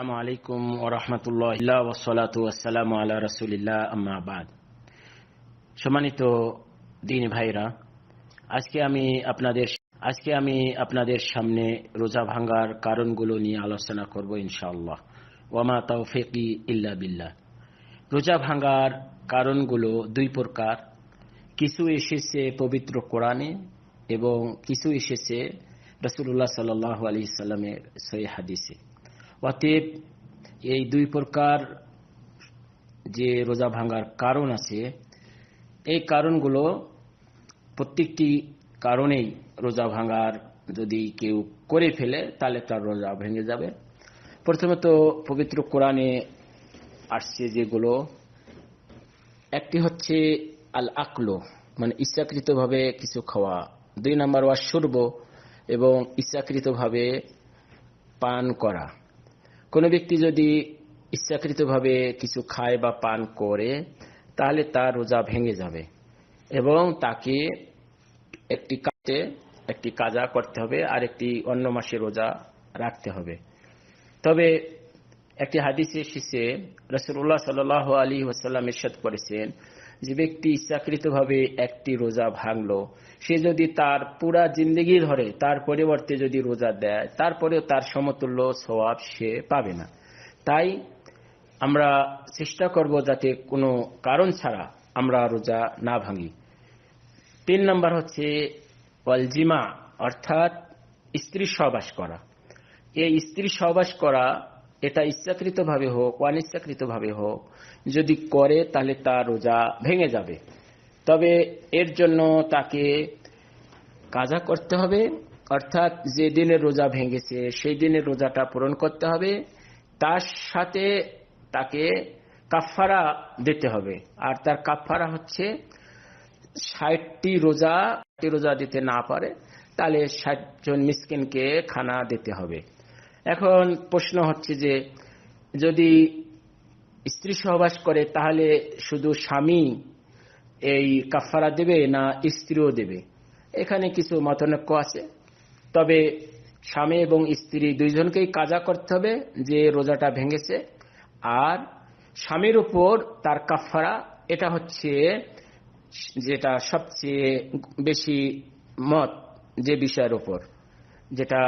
আসসালামু আলাইকুম আল্লাহ রসুলিল্লাহ আম্মাবাদ সম্মানিত দিন ভাইরা, আজকে আমি আপনাদের আজকে আমি আপনাদের সামনে রোজা ভাঙ্গার কারণগুলো নিয়ে আলোচনা করব ইনশাআল্লাহ। ওয়ামা তৌফিকি ইল্লা বিল্লাহ। রোজা ভাঙ্গার কারণগুলো দুই প্রকার। কিছু এসেছে পবিত্র কোরআনে এবং কিছু এসেছে রসুল্লাহ সাল্লাহ আলি সাল্লামের সই হাদিসে। অতএব এই দুই প্রকার যে রোজা ভাঙার কারণ আছে, এই কারণগুলো প্রত্যেকটি কারণেই রোজা ভাঙার যদি কেউ করে ফেলে, তাহলে তার রোজা ভেঙে যাবে। প্রথমত পবিত্র কোরআনে আসছে যেগুলো, একটি হচ্ছে আল আকলো মানে ইচ্ছাকৃতভাবে কিছু খাওয়া। দুই নাম্বার ওয়াশুর্ব এবং ইচ্ছাকৃতভাবে পান করা। কোনো ব্যক্তি যদি ইচ্ছাকৃতভাবে কিছু খায় বা পান করে, তাহলে তার রোজা ভেঙে যাবে এবং তাকে একটি কাজে, একটি কাজা করতে হবে আর একটি অন্য মাসে রোজা রাখতে হবে। তবে একটি হাদিসে এসেছে রসুল্লাহ সাল আলী ওসাল্লাম ইরশাদ করেছেন যে ব্যক্তি ইচ্ছাকৃতভাবে একটি রোজা ভাঙল। সে যদি তার পুরা জিন্দগি ধরে তার পরিবর্তে যদি রোজা দেয়, তারপরেও তার সমতুল্য স্বভাব সে পাবে না। তাই আমরা চেষ্টা করব যাতে কোনো কারণ ছাড়া আমরা রোজা না ভাঙি। তিন নম্বর হচ্ছে অলজিমা অর্থাৎ স্ত্রী সহবাস করা। এই স্ত্রী সহবাস করা এটা ইচ্ছাকৃতভাবে হোক অনিচ্ছাকৃতভাবে হোক, যদি করে তাহলে তার রোজা ভেঙে যাবে। তবে এর জন্য তাকে কাজা করতে হবে, অর্থাৎ যে দিনের রোজা ভেঙেছে, সেই দিনের রোজাটা পূরণ করতে হবে। তার সাথে তাকে কাফারা দিতে হবে। আর তার কাফারা হচ্ছে ষাটটি রোজা রোজা দিতে না পারে, তাহলে ষাট জন মিসকিনকে খানা দিতে হবে। এখন প্রশ্ন হচ্ছে যে, যদি স্ত্রী সহবাস করে, তাহলে শুধু স্বামী এই কাফারা দেবে না স্ত্রীও দেবে? এখানে কিছু মতনৈক্য আছে। তবে স্বামী এবং স্ত্রী দুইজনকেই কাজা করতে হবে যে রোজাটা ভেঙেছে। আর স্বামীর উপর তার কাফারা এটা হচ্ছে যেটা সবচেয়ে বেশি মত যে বিষয়ের উপর, যেটা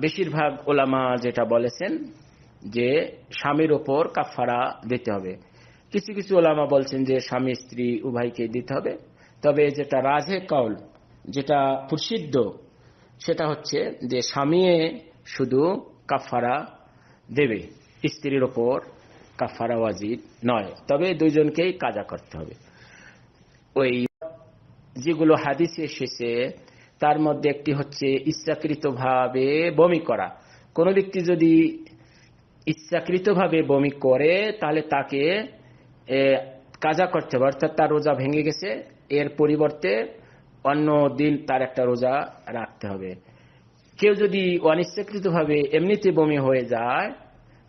বেশিরভাগ ওলামা যেটা বলেছেন যে স্বামীর ওপর কাফারা দিতে হবে। কিছু কিছু ওলামা বলছেন যে স্বামী স্ত্রী উভয়কে দিতে হবে। তবে যেটা রাজে কৌল যেটা প্রসিদ্ধ, সেটা হচ্ছে যে স্বামী শুধু কাফারা দেবে, স্ত্রীর ওপর কাফারা ওয়াজিদ নয়। তবে দুইজনকেই কাজা করতে হবে। ওই যেগুলো হাদিসে এসেছে তার মধ্যে একটি হচ্ছে ইচ্ছাকৃতভাবে বমি করা। কোনো ব্যক্তি যদি ইচ্ছাকৃতভাবে বমি করে, তাহলে তাকে কাজা করতে হবে। অর্থাৎ তার রোজা ভেঙে গেছে, এর পরিবর্তে অন্য দিন তার একটা রোজা রাখতে হবে। কেউ যদি অনিচ্ছাকৃতভাবে এমনিতে বমি হয়ে যায়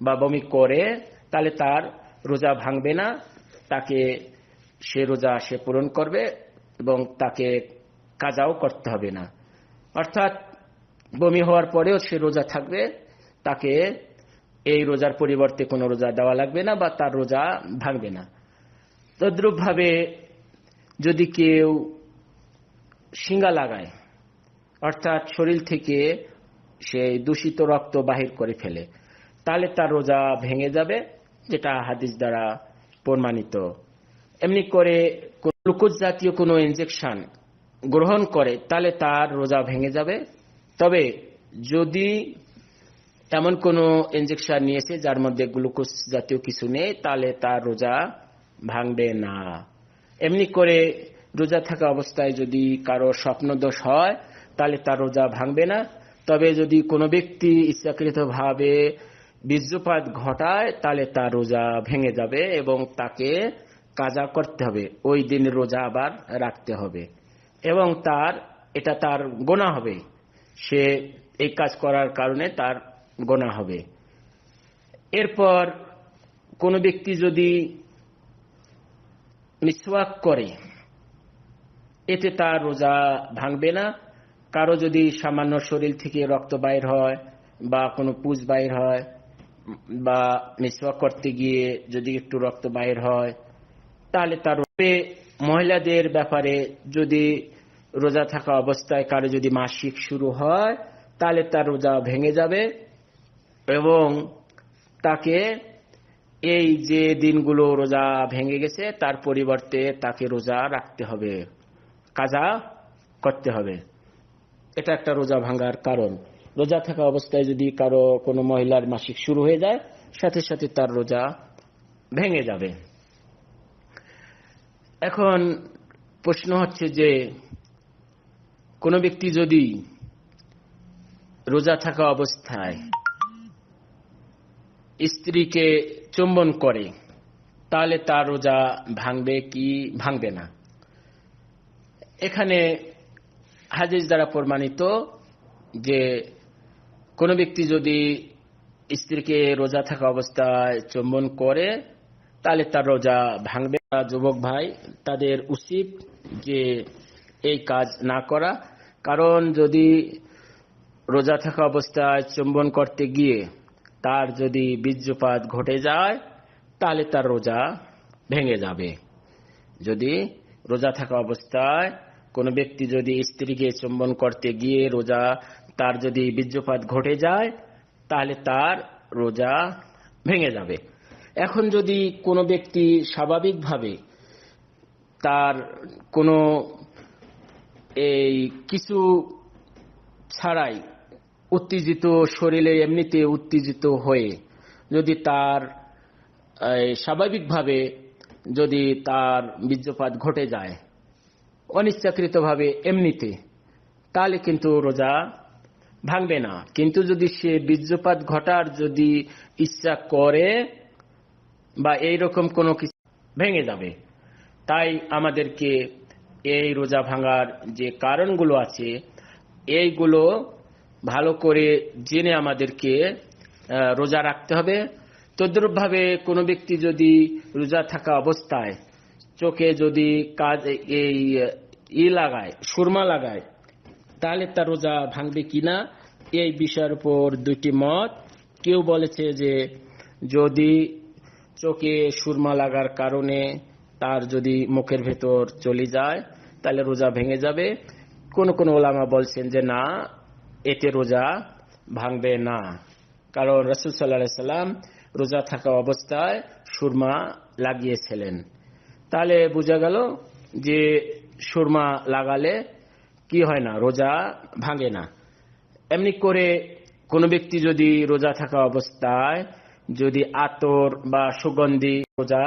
বা বমি করে, তাহলে তার রোজা ভাঙবে না। তাকে সে রোজা সে পূরণ করবে এবং তাকে কাজাও করতে হবে না। অর্থাৎ বমি হওয়ার পরেও সে রোজা থাকবে, তাকে এই রোজার পরিবর্তে কোনো রোজা দেওয়া লাগবে না বা তার রোজা ভাঙবে না। তদ্রুপভাবে যদি কেউ শিঙ্গা লাগায়, অর্থাৎ শরীর থেকে সে দূষিত রক্ত বাহির করে ফেলে, তাহলে তার রোজা ভেঙে যাবে, যেটা হাদিস দ্বারা প্রমাণিত। এমনি করে গ্লুকোজ জাতীয় কোনো ইনজেকশন গ্রহণ করে, তাহলে তার রোজা ভেঙে যাবে। তবে যদি এমন কোনো ইঞ্জেকশন নিয়েছে যার মধ্যে গ্লুকোজ জাতীয় কিছু নেই, তাহলে তার রোজা ভাঙবে না। এমনি করে রোজা থাকা অবস্থায় যদি কারও স্বপ্নদোষ হয়, তাহলে তার রোজা ভাঙবে না। তবে যদি কোনো ব্যক্তি ইচ্ছাকৃতভাবে বীর্যপাত ঘটায়, তাহলে তার রোজা ভেঙে যাবে এবং তাকে কাজা করতে হবে। ওই দিন রোজা আবার রাখতে হবে। এবং তার, এটা তার গোনা হবে। সে এই কাজ করার কারণে তার গোনা হবে। এরপর কোনো ব্যক্তি যদি মিসওয়াক করে, এতে তার রোজা ভাঙবে না। কারও যদি সামান্য শরীর থেকে রক্ত বাইর হয় বা কোনো পুজ বাইর হয় বা মিসওয়াক করতে গিয়ে যদি একটু রক্ত বাইর হয়, তাহলে তার মহিলাদের ব্যাপারে যদি রোজা থাকা অবস্থায় কারও যদি মাসিক শুরু হয়, তাহলে তার রোজা ভেঙে যাবে এবং তাকে এই যে দিনগুলো রোজা ভেঙে গেছে, তার পরিবর্তে তাকে রোজা রাখতে হবে, কাজা করতে হবে। এটা একটা রোজা ভাঙার কারণ। রোজা থাকা অবস্থায় যদি কারও কোনো মহিলার মাসিক শুরু হয়ে যায়, সাথে সাথে তার রোজা ভেঙে যাবে। এখন প্রশ্ন হচ্ছে যে, কোনো ব্যক্তি যদি রোজা থাকা অবস্থায় স্ত্রীকে চুম্বন করে, তাহলে তার রোজা ভাঙবে কি ভাঙবে না? এখানে হাদিস দ্বারা প্রমাণিত যে কোনো ব্যক্তি যদি স্ত্রীকে রোজা থাকা অবস্থায় চুম্বন করে তাহলে তার রোজা ভাঙবে। যুবক ভাই, তাদের উচিত যে এই কাজ না করা। কারণ যদি রোজা থাকা অবস্থায় চুম্বন করতে গিয়ে তার যদি বীর্যপাত ঘটে যায়, তাহলে তার রোজা ভেঙে যাবে। যদি রোজা থাকা অবস্থায় কোনো ব্যক্তি যদি স্ত্রীকে চুম্বন করতে গিয়ে রোজা তার যদি বীর্যপাত ঘটে যায়, তাহলে তার রোজা ভেঙে যাবে। এখন যদি কোনো ব্যক্তি স্বাভাবিকভাবে তার কোনো এই কিছু ছাড়াই উত্তেজিত শরীরে এমনিতে উত্তেজিত হয়ে যদি তার স্বাভাবিকভাবে যদি তার বীর্যপাত ঘটে যায়, অনিচ্ছাকৃতভাবে এমনিতে, তাহলে কিন্তু রোজা ভাঙবে না। কিন্তু যদি সে বীর্যপাত ঘটার যদি ইচ্ছা করে বা এই রকম কোনো কিছু ভেঙে যাবে। তাই আমাদেরকে এই রোজা ভাঙার যে কারণগুলো আছে, এইগুলো ভালো করে জেনে আমাদেরকে রোজা রাখতে হবে। তদ্রুপভাবে কোনো ব্যক্তি যদি রোজা থাকা অবস্থায় চোখে যদি কাজ, এই, ই লাগায়, সুরমা লাগায়, তাহলে তার রোজা ভাঙবে কিনা, এই বিষয়ের উপর দুটি মত। কেউ বলেছে যে যদি চোখে সুরমা লাগার কারণে তার যদি মুখের ভেতর চলে যায়, তাহলে রোজা ভেঙে যাবে। কোন কোন ওলামা বলছেন যে, না, এতে রোজা ভাঙবে না। কারণ রসুল সাল্লাম রোজা থাকা অবস্থায় সুরমা লাগিয়েছিলেন। তাহলে বোঝা গেল যে সুরমা লাগালে কি হয় না, রোজা ভাঙে না। এমনি করে কোনো ব্যক্তি যদি রোজা থাকা অবস্থায় যদি আতর বা সুগন্ধি রোজা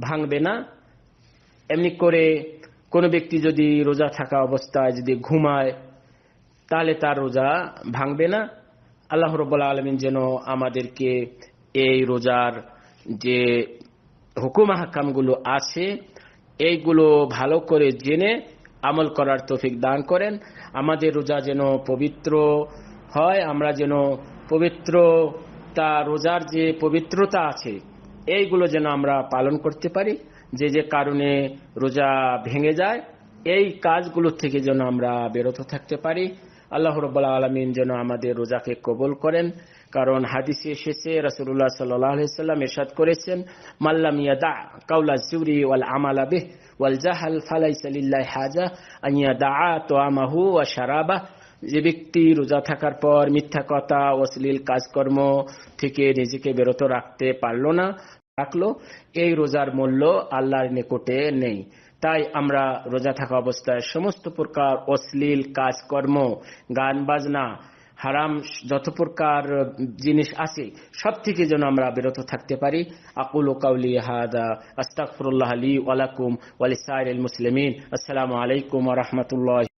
ভাঙবে না, এমনি করে কোনো ব্যক্তি যদি রোজা থাকা অবস্থায় যদি ঘুমায়, তাহলে তার রোজা ভাঙবে না। আল্লাহ রব্লা আলমিন যেন আমাদেরকে এই রোজার যে হুকুম হাকামগুলো আছে, এইগুলো ভালো করে জেনে আমল করার তৌফিক দান করেন। আমাদের রোজা যেন পবিত্র হয়, আমরা যেন পবিত্র তা রোজার যে পবিত্রতা আছে, এইগুলো যেন আমরা পালন করতে পারি, যে যে কারণে রোজা ভেঙে যায়, এই কাজগুলো থেকে যেন আমরা বিরত থাকতে পারি। আল্লাহ রব্লা আলমিন যেন আমাদের রোজাকে কবল করেন, কারণ হাদিসে এসেছে রসুল্লাহ সাল্লাম এরশাদ করেছেন মাল্লাম ইয়াদা কাউলা জুরি ওয়াল আমালা বেহ ওয়াল জাহাল ফালাই সালিল্লাহ হাজা আইয়া দা তো আমাহু ওয়া সারাবা যে ব্যক্তি রোজা থাকার পর মিথ্যা কথা, অশ্লীল কাজকর্ম থেকে নিজেকে বিরত রাখতে পারল না, রাখল, এই রোজার মূল্য আল্লাহর নিকটে নেই। তাই আমরা রোজা থাকা অবস্থায় সমস্ত প্রকার অশ্লীল কাজকর্ম, গান বাজনা, হারাম যত প্রকার জিনিস আছে, সব থেকে যেন আমরা বিরত থাকতে পারি। আকুল কাউলি হাদা আস্তাকফরুল্লাহ আলী ওয়ালাকুম ওয়ালিসাইল মুসলিমিন। আসসালামু আলাইকুম রহমতুল্লাহ